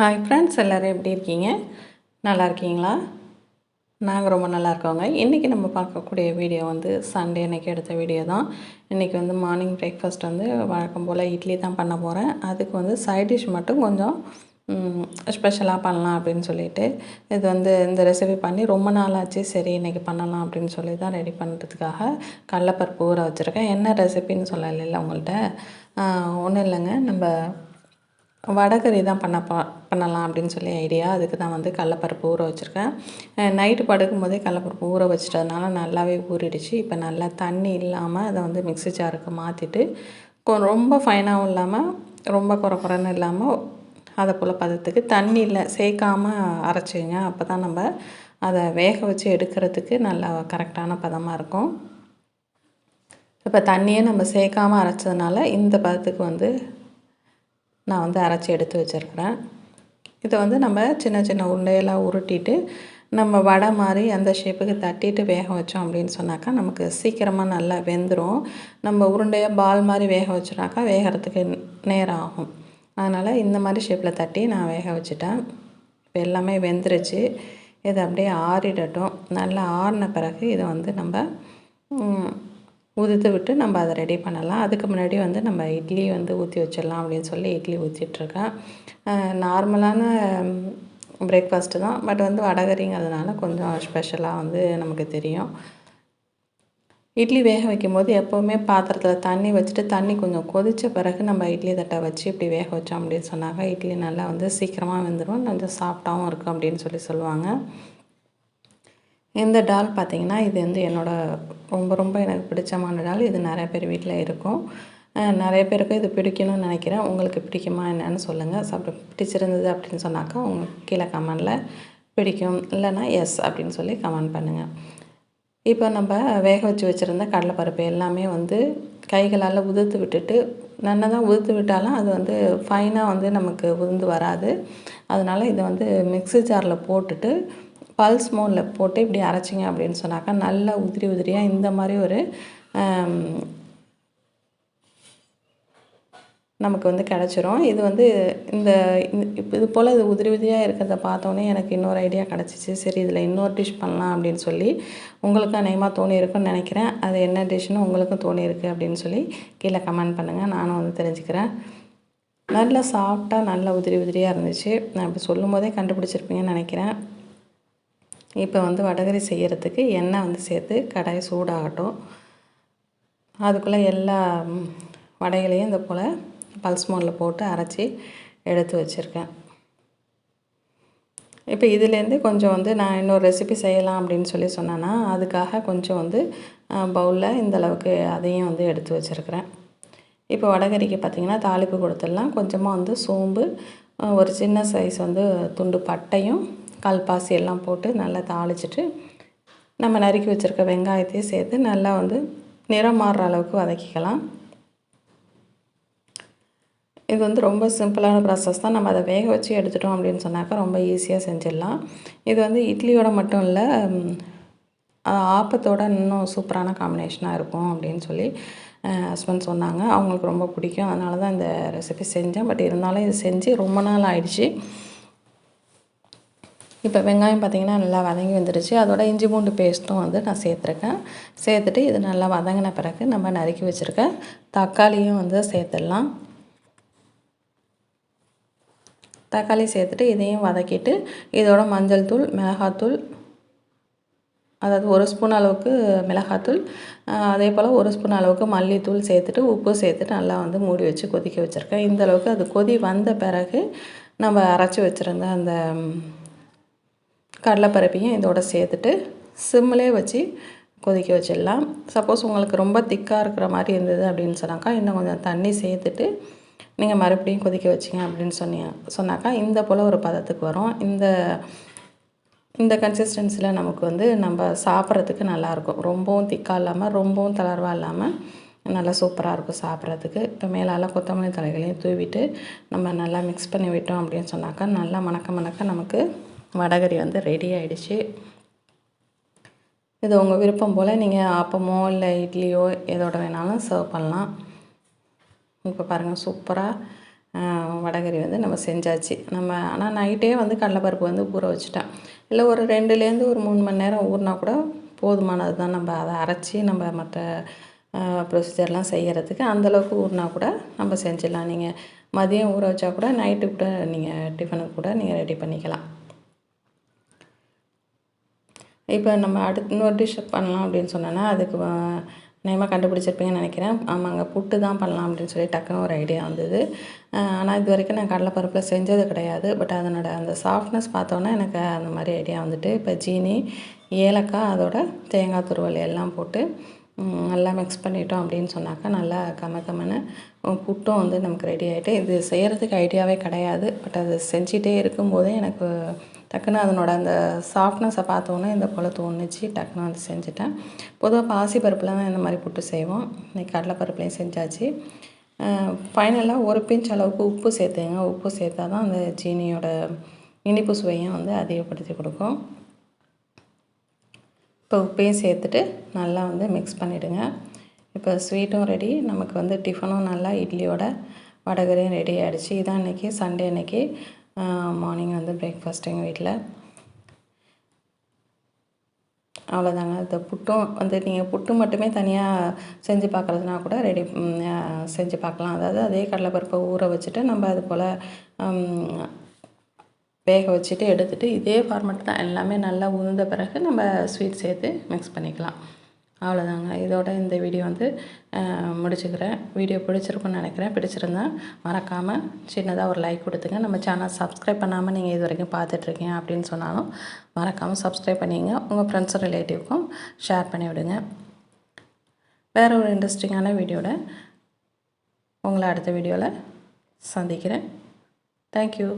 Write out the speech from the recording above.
Hi friends எல்லோரும் எப்படி இருக்கீங்க? நல்லா இருக்கீங்களா? நாங்கள் ரொம்ப நல்லா இருக்கோங்க. இன்றைக்கி நம்ம பார்க்கக்கூடிய வீடியோ வந்து சண்டே அன்றைக்கி எடுத்த வீடியோ தான். இன்றைக்கி வந்து மார்னிங் பிரேக்ஃபாஸ்ட் வந்து வழக்கம் போல் இட்லி தான் பண்ண போகிறேன் அதுக்கு வந்து சைட் டிஷ் மட்டும் கொஞ்சம் ஸ்பெஷலாக பண்ணலாம் அப்படின்னு சொல்லிட்டு இது வந்து இந்த ரெசிபி பண்ணி ரொம்ப நாள் ஆச்சு. சரி இன்றைக்கி பண்ணலாம் அப்படின்னு சொல்லி தான் ரெடி பண்ணுறதுக்காக கடலப்பருப்பு ஊற வச்சுருக்கேன். என்ன ரெசிபின்னு சொல்லலைல்ல உங்கள்கிட்ட ஒன்றும் இல்லைங்க. நம்ம வடகறி தான் பண்ண ப பண்ணலாம் அப்படின்னு சொல்லி ஐடியா அதுக்கு தான் வந்து கடலப்பருப்பு ஊற வச்சுருக்கேன். நைட்டு படுக்கும் போதே கடலப்பருப்பு ஊற வச்சிட்டதுனால நல்லாவே ஊறிடுச்சு. இப்போ நல்லா தண்ணி இல்லாமல் அதை வந்து மிக்ஸி ஜாருக்கு மாற்றிட்டு கொ ரொம்ப ஃபைனாகவும் இல்லாமல் ரொம்ப குறை குறைன்னு இல்லாமல் அதை போல் பதத்துக்கு தண்ணியில் சேர்க்காமல் அரைச்சிங்க. அப்போ தான் நம்ம அதை வேக வச்சு எடுக்கிறதுக்கு நல்லா கரெக்டான பதமாக இருக்கும். இப்போ தண்ணியே நம்ம சேர்க்காமல் அரைச்சதுனால இந்த பதத்துக்கு வந்து நான் வந்து அரைச்சி எடுத்து வச்சுருக்கிறேன். இதை வந்து நம்ம சின்ன சின்ன உருண்டையெல்லாம் உருட்டிட்டு நம்ம வடை மாதிரி அந்த ஷேப்புக்கு தட்டிட்டு வேக வச்சோம் அப்படின்னு சொன்னாக்கா நமக்கு சீக்கிரமாக நல்லா வெந்துடும் நம்ம உருண்டையாக பால் மாதிரி வேக வச்சோனாக்கா வேகிறதுக்கு நேரம் ஆகும். அதனால் இந்த மாதிரி ஷேப்பில் தட்டி நான் வேக வச்சுட்டேன். இப்போ எல்லாமே வெந்துருச்சு. இதை அப்படியே ஆறிடட்டும். நல்லா ஆறின பிறகு இதை வந்து நம்ம உதுத்து விட்டு நம்ம அதை ரெடி பண்ணலாம். அதுக்கு முன்னாடி வந்து நம்ம இட்லி வந்து ஊற்றி வச்சிடலாம் அப்படின்னு சொல்லி இட்லி ஊற்றிட்டுருக்கேன் நார்மலான பிரேக்ஃபாஸ்ட்டு தான். பட் வந்து வடகரிங்கிறதுனால கொஞ்சம் ஸ்பெஷலாக வந்து நமக்கு தெரியும். இட்லி வேக வைக்கும்போது எப்போவுமே பாத்திரத்தில் தண்ணி வச்சுட்டு தண்ணி கொஞ்சம் கொதித்த பிறகு நம்ம இட்லி தட்டை வச்சு இப்படி வேக வச்சோம் அப்படின்னு சொன்னாங்க இட்லி நல்லா வந்து சீக்கிரமாக வெந்துடும் கொஞ்சம் சாஃப்டாகவும் இருக்கும் அப்படின்னு சொல்லி சொல்லுவாங்க. இந்த டால் பார்த்திங்கன்னா இது வந்து என்னோடய ரொம்ப ரொம்ப எனக்கு பிடிச்சமான டால். இது நிறைய பேர் வீட்டில் இருக்கும். நிறைய பேருக்கு இது பிடிக்கணும்னு நினைக்கிறேன். உங்களுக்கு பிடிக்குமா என்னன்னு சொல்லுங்கள் சாப்பிட பிடிச்சிருந்தது அப்படின்னு சொன்னாக்கா உங்களுக்கு கீழே கமெண்டில் பிடிக்கும். இல்லைனா எஸ் அப்படின்னு சொல்லி கமெண்ட் பண்ணுங்கள் இப்போ நம்ம வேக வச்சு வச்சுருந்த கடலைப்பருப்பு எல்லாமே வந்து கைகளால் உதிர்த்து விட்டுட்டு நல்லா தான் உதிர்த்து விட்டாலும் அது வந்து ஃபைனாக வந்து நமக்கு உதிர்ந்து வராது. அதனால் இதை வந்து மிக்ஸி ஜாரில் போட்டுட்டு பல்ஸ் மோனில் போட்டு இப்படி அரைச்சிங்க அப்படின்னு சொன்னாக்கா நல்லா உதிரி உதிரியாக இந்த மாதிரி ஒரு நமக்கு வந்து கிடச்சிரும். இது வந்து இந்த இது போல் இது உதிரி உதிரியாக இருக்கிறத பார்த்தோன்னே எனக்கு இன்னொரு ஐடியா கிடச்சிச்சு. சரி இதில் இன்னொரு டிஷ் பண்ணலாம் அப்படின்னு சொல்லி உங்களுக்கும் அநேகமாக தோணி இருக்குன்னு நினைக்கிறேன். அது என்ன டிஷ்னு உங்களுக்கும் தோணி இருக்குது அப்படின்னு சொல்லி கீழே கமெண்ட் பண்ணுங்கள் நானும் வந்து தெரிஞ்சுக்கிறேன். நல்லா சாஃப்டாக நல்லா உதிரி உதிரியாக இருந்துச்சு. நான் இப்போ சொல்லும் போதே கண்டுபிடிச்சிருப்பீங்கன்னு நினைக்கிறேன். இப்போ வந்து வடகரி செய்கிறதுக்கு எண்ணெய் வந்து சேர்த்து கடாய் சூடாகட்டும். அதுக்குள்ளே எல்லா வடைகளையும் இந்த போல் பல்ஸ் மோனில் போட்டு அரைச்சி எடுத்து வச்சுருக்கேன். இப்போ இதுலேருந்து கொஞ்சம் வந்து நான் இன்னொரு ரெசிபி செய்யலாம் அப்படின்னு சொல்லி சொன்னேன்னா அதுக்காக கொஞ்சம் வந்து பவுலில் இந்தளவுக்கு அதையும் வந்து எடுத்து வச்சுருக்கிறேன். இப்போ வடகரிக்கு பார்த்திங்கன்னா தாளிப்பு கொடுத்துடலாம். கொஞ்சமாக வந்து சோம்பு ஒரு சின்ன சைஸ் வந்து துண்டு பட்டையும் கல்பாசி எல்லாம் போட்டு நல்லா தாளிச்சிட்டு நம்ம நறுக்கி வச்சுருக்க வெங்காயத்தையும் சேர்த்து நல்லா வந்து நிறம் மாறுற அளவுக்கு வதக்கிக்கலாம். இது வந்து ரொம்ப சிம்பிளான ப்ராசஸ் தான். நம்ம அதை வேக வச்சு எடுத்துட்டோம் அப்படின்னு சொன்னாக்கா ரொம்ப ஈஸியாக செஞ்சிடலாம். இது வந்து இட்லியோட மட்டும் இல்லை ஆப்பத்தோட இன்னும் சூப்பரான காம்பினேஷனாக இருக்கும் அப்படின்னு சொல்லி ஹஸ்பண்ட் சொன்னாங்க. அவங்களுக்கு ரொம்ப பிடிக்கும். அதனால தான் இந்த ரெசிபி செஞ்சேன். பட் இருந்தாலும் இது செஞ்சு ரொம்ப நாள் ஆயிடுச்சு. இப்போ வெங்காயம் பார்த்திங்கன்னா நல்லா வதங்கி வந்துடுச்சு அதோட இஞ்சி பூண்டு பேஸ்ட்டும் வந்து நான் சேர்த்துருக்கேன். சேர்த்துட்டு இது நல்லா வதங்கின பிறகு நம்ம நறுக்கி வச்சுருக்க தக்காளியும் வந்து சேர்த்துடலாம். தக்காளி சேர்த்துட்டு இதையும் வதக்கிட்டு இதோட மஞ்சள் தூள் மிளகாத்தூள் அதாவது ஒரு ஸ்பூன் அளவுக்கு மிளகாத்தூள் அதே போல் ஒரு ஸ்பூன் அளவுக்கு மல்லித்தூள் சேர்த்துட்டு உப்பு சேர்த்துட்டு நல்லா வந்து மூடி வச்சு கொதிக்க வச்சுருக்கேன். இந்த அளவுக்கு அது கொதி வந்த பிறகு நம்ம அரைச்சி வச்சுருந்த அந்த கடலைப்பருப்பையும் இதோட சேர்த்துட்டு சிம்மிலே வச்சு கொதிக்க வச்சிடலாம். சப்போஸ் உங்களுக்கு ரொம்ப திக்காக இருக்கிற மாதிரி இருந்தது அப்படின்னு சொன்னாக்கா இன்னும் கொஞ்சம் தண்ணி சேர்த்துட்டு நீங்கள் மறுபடியும் கொதிக்க வச்சிங்க அப்படின்னு சொன்னீங்க சொன்னாக்கா இந்த போல் ஒரு பதத்துக்கு வரும். இந்த இந்த கன்சிஸ்டன்சியில் நமக்கு வந்து நம்ம சாப்பிட்றதுக்கு நல்லாயிருக்கும் ரொம்பவும் திக்காக இல்லாமல் ரொம்பவும் தளர்வாக இல்லாமல் நல்லா சூப்பராக இருக்கும் சாப்பிட்றதுக்கு. இப்போ மேலால் கொத்தமல்லி தலைகளையும் தூவிட்டு நம்ம நல்லா மிக்ஸ் பண்ணி விட்டோம் அப்படின்னு சொன்னாக்கா நல்லா மணக்க மணக்க நமக்கு வடகறி வந்து ரெடி ஆகிடுச்சு இது உங்கள் விருப்பம் போல் நீங்கள் ஆப்பமோ இல்லை இட்லியோ எதோட வேணாலும் சர்வ் பண்ணலாம். இப்போ பாருங்கள் சூப்பராக வடகறி வந்து நம்ம செஞ்சாச்சு. நம்ம ஆனால் நைட்டே வந்து கடலைப்பருப்பு வந்து ஊற வச்சுட்டேன். இல்லை ஒரு ரெண்டுலேருந்து ஒரு மூணு மணி நேரம் ஊறினா கூட போதுமானது தான் நம்ம அதை அரைச்சி நம்ம மற்ற ப்ரொசீஜர்லாம் செய்கிறதுக்கு அந்தளவுக்கு ஊறினா கூட நம்ம செஞ்சிடலாம். நீங்கள் மதியம் ஊற வச்சா கூட நைட்டு கூட நீங்கள் டிஃபனுக்கு கூட நீங்கள் ரெடி பண்ணிக்கலாம். இப்போ நம்ம அடுத்து இன்னொரு டிஷ் பண்ணலாம் அப்படின்னு சொன்னேன்னா அதுக்கு நேமாக கண்டுபிடிச்சிருப்பீங்கன்னு நினைக்கிறேன். ஆமாங்க புட்டு தான் பண்ணலாம் அப்படின்னு சொல்லி டக்குன்னு ஒரு ஐடியா வந்தது. ஆனால் இது வரைக்கும் நான் கடலைப்பருப்பில் செஞ்சது கிடையாது. பட் அதனோட அந்த சாஃப்ட்னஸ் பார்த்தோன்னே எனக்கு அந்த மாதிரி ஐடியா வந்துட்டு இப்போ ஜீனி ஏலக்காய் அதோட தேங்காய் துருவல் எல்லாம் போட்டு நல்லா மிக்ஸ் பண்ணிட்டோம் அப்படின்னு சொன்னாக்கா நல்லா கம கமன்னு புட்டும் வந்து நமக்கு ரெடி ஆகிட்டு இது செய்கிறதுக்கு ஐடியாவே கிடையாது. பட் அது செஞ்சிட்டே இருக்கும்போதே எனக்கு டக்குன்னு அதனோட அந்த சாஃப்ட்னஸை பார்த்தோன்னே இந்த போல் தோணுச்சு டக்குன்னு வந்து செஞ்சுட்டேன். பொதுவாக பாசி பருப்பில் தான் இந்த மாதிரி புட்டு செய்வோம். இன்றைக்கி கடலைப்பருப்புலையும் செஞ்சாச்சு. ஃபைனலாக ஒரு பிஞ்ச் அளவுக்கு உப்பு சேர்த்துங்க. உப்பு சேர்த்தா தான் அந்த சீனியோட இனிப்பு சுவையும் வந்து அதிகப்படுத்தி கொடுக்கும். இப்போ உப்பையும் சேர்த்துட்டு நல்லா வந்து மிக்ஸ் பண்ணிவிடுங்க இப்போ ஸ்வீட்டும் ரெடி நமக்கு வந்து டிஃபனும் நல்லா இட்லியோட வடகரையும் ரெடி ஆகிடுச்சு இதான் இன்றைக்கி சண்டே அன்றைக்கி மார்னிங் வந்து பிரேக்ஃபாஸ்ட் எங்கள் வீட்டில் அவ்வளோதாங்க இந்த புட்டும் வந்து நீங்கள் புட்டு மட்டுமே தனியாக செஞ்சு பார்க்குறதுனா கூட ரெடி செஞ்சு பார்க்கலாம் அதாவது அதே கடலைப்பருப்பை ஊற வச்சுட்டு நம்ம அது போல் வேக வச்சுட்டு எடுத்துகிட்டு இதே ஃபார்மெட் தான். எல்லாமே நல்லா உழுந்த பிறகு நம்ம ஸ்வீட் சேர்த்து மிக்ஸ் பண்ணிக்கலாம். அவ்வளோதாங்க இதோட இந்த வீடியோ வந்து முடிச்சுக்கிறேன். வீடியோ பிடிச்சிருக்குன்னு நினைக்கிறேன். பிடிச்சிருந்தா மறக்காமல் சின்னதாக ஒரு லைக் கொடுத்துங்க. நம்ம சேனல் சப்ஸ்கிரைப் பண்ணாமல் நீங்கள் இது வரைக்கும் பார்த்துட்ருக்கீங்க அப்படின்னு சொன்னாலும் மறக்காமல் சப்ஸ்கிரைப் பண்ணிங்க. உங்கள் ஃப்ரெண்ட்ஸ் ரிலேட்டிவ்க்கும் ஷேர் பண்ணி விடுங்க வேறு ஒரு இன்ட்ரெஸ்டிங்கான வீடியோட உங்களை அடுத்த வீடியோவில் சந்திக்கிறேன். தேங்க்யூ